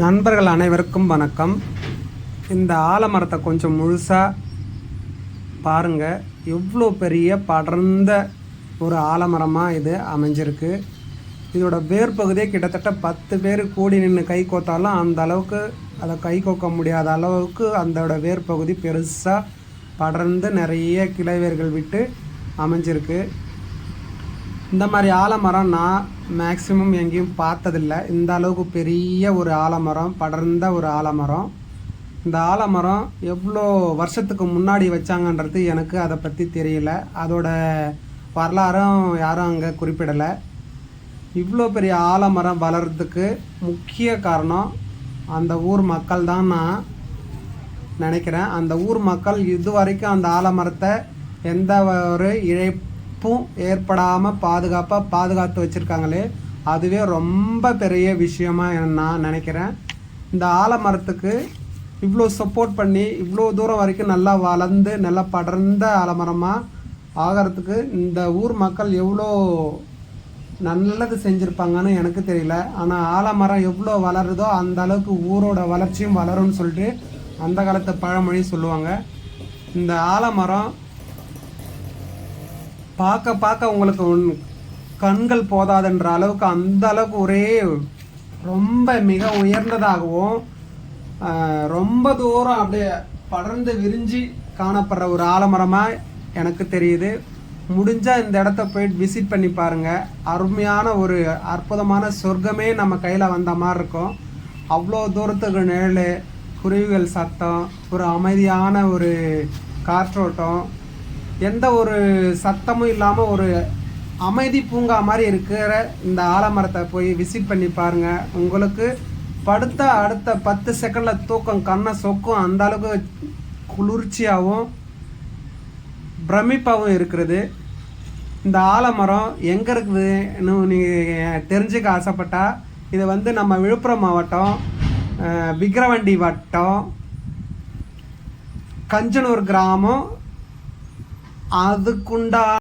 நண்பர்கள் அனைவருக்கும் வணக்கம். இந்த ஆலமரத்தை கொஞ்சம் முழுசாக பாருங்கள் எவ்வளோ பெரிய படர்ந்த ஒரு ஆலமரமாக இது அமைஞ்சிருக்கு. இதோட வேர் பகுதியே கிட்டத்தட்ட பத்து பேர் கூடி நின்று கை கோத்தாலும் அந்த அளவுக்கு அதை கை கோக்க முடியாத அளவுக்கு அதோட வேர் பகுதி பெருசாக படர்ந்து நிறைய கிளைவேர்கள் விட்டு அமைஞ்சிருக்கு. இந்த மாதிரி ஆலமரம் நான் மேக்ஸிமம் எங்கேயும் பார்த்ததில்ல. இந்த அளவுக்கு பெரிய ஒரு ஆலமரம் படர்ந்த ஒரு ஆலமரம். இந்த ஆலமரம் எவ்வளோ வருஷத்துக்கு முன்னாடி வச்சாங்கன்றது எனக்கு அதை பற்றி தெரியல. அதோட வரலாறும் யாரும் அங்கே குறிப்பிடலை. இவ்வளோ பெரிய ஆலமரம் வளர்றதுக்கு முக்கிய காரணம் அந்த ஊர் மக்கள் தான் நான் நினைக்கிறேன். அந்த ஊர் மக்கள் இது வரைக்கும் அந்த ஆலமரத்தை எந்த ஒரு இழை பாதிப்பும் ஏற்படாமல் பாதுகாப்பாக பாதுகாத்து வச்சுருக்காங்களே. அதுவே ரொம்ப பெரிய விஷயமாக நான் நினைக்கிறேன். இந்த ஆலமரத்துக்கு இவ்வளோ சப்போர்ட் பண்ணி இவ்வளோ தூரம் வரைக்கும் நல்லா வளர்ந்து நல்லா படர்ந்த ஆலமரமாக ஆகிறதுக்கு இந்த ஊர் மக்கள் எவ்வளோ நல்லது செஞ்சுருப்பாங்கன்னு எனக்கு தெரியல. ஆனால் ஆலமரம் எவ்வளோ வளருதோ அந்த அளவுக்கு ஊரோட வளர்ச்சியும் வளரும்னு சொல்லிட்டு அந்த காலத்து பழமொழி சொல்லுவாங்க. இந்த ஆலமரம் பார்க்க பார்க்க உங்களுக்கு உன்- கண்கள் போதாதுன்ற அளவுக்கு அந்த அளவுக்கு ஒரே ரொம்ப மிக உயர்ந்ததாகவும் ரொம்ப தூரம் அப்படியே படர்ந்து விரிஞ்சு காணப்படுற ஒரு ஆலமரமாக எனக்கு தெரியுது. முடிஞ்சால் இந்த இடத்த போயிட்டு விசிட் பண்ணி பாருங்கள் அருமையான ஒரு அற்புதமான சொர்க்கமே நம்ம கையில் வந்த மாதிரி இருக்கும். அவ்வளோ தூரத்துக்கு நிழல் குருவிகள் சத்தம் ஒரு அமைதியான ஒரு காற்றோட்டம் எந்த ஒரு சத்தமும் இல்லாமல் ஒரு அமைதி பூங்கா மாதிரி இருக்கிற இந்த ஆலமரத்தை போய் விசிட் பண்ணி பாருங்க. உங்களுக்கு படுத்த அடுத்த பத்து செகண்டில் தூக்கம் கண்ணை சொக்கும் அந்த அளவுக்கு குளிர்ச்சியாகவும் பிரமிப்பாகவும் இருக்கிறது. இந்த ஆலமரம் எங்கே இருக்குதுன்னு நீங்கள் தெரிஞ்சுக்க ஆசைப்பட்டால் இது வந்து நம்ம விழுப்புரம் மாவட்டம் அஹ், வட்டம் கஞ்சனூர் கிராமம் അതുകൊണ്ടാണ്